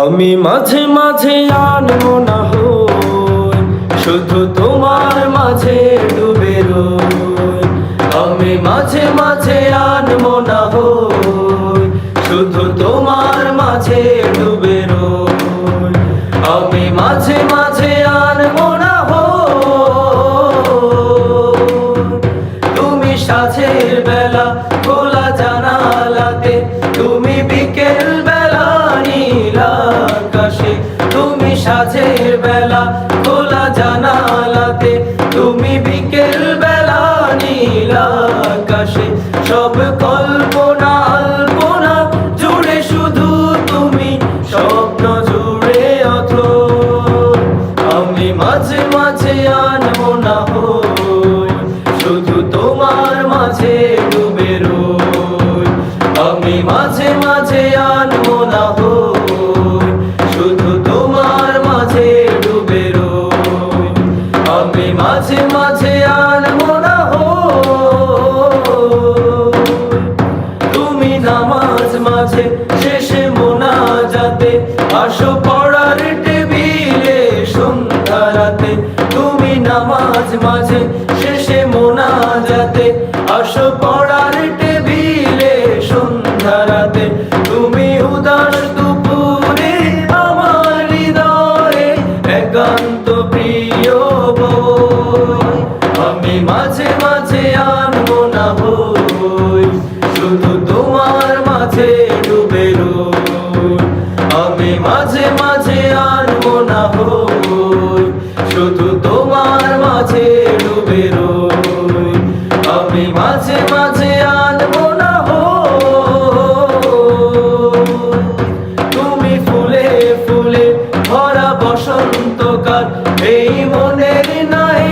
আমি মাঝে মাঝে আনব না হই, শুধু তোমার মাঝে ডুবে রই। আমি মাঝে মাঝে আনব না হই, শুধু তোমার মাঝে ডুবে রই। তুমি সাঝের বেলা, খোলা জানালাতে। তুমি বিকেল বেলা, নীল আকাশে। সব কল্পনা জুড়ে শুধু তুমি, স্বপ্ন জুড়ে অথ আমি মাঝে মাঝে আনব না শুধু তোমার মাঝে ডুবে রই। আমি মাঝে মাঝে আনব না হই। তুমি নামাজ মাঝে শেষে মোনাজাতে, আসো পড়ার টেবিলে সন্ধ্যা রাতে। তুমি নামাজ মাঝে শেষে মোনা যাতে আসো পড়ার টেবিলে সন্ধ্যা রাতে। তোমার মাঝে ডুবে আমি মাঝে মাঝে আনব না হই। শুধু তোমার মাঝে ডুবে আমি মাঝে মাঝে আনব না হই। তুমি ফুলে ফুলে ভরা বসন্তকাল, এই মনের নাই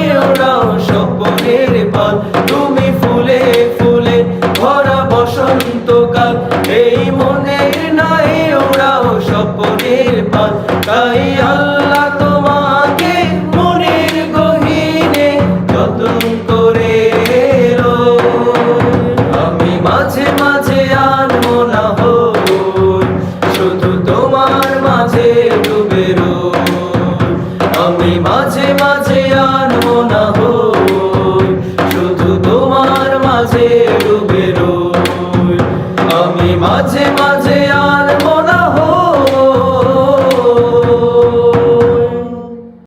সেই মনের নাই ওরাও স্বপনের পাল তাই আল্লাহ তোমাকে মনের গহীনে যতন করে আমি মাঝে মাঝে আনব না হই শুধু তোমার মাঝে ডুবে আমি মাঝে মাঝে আনব মনা হই শুধু তোমার মাঝে ডুবে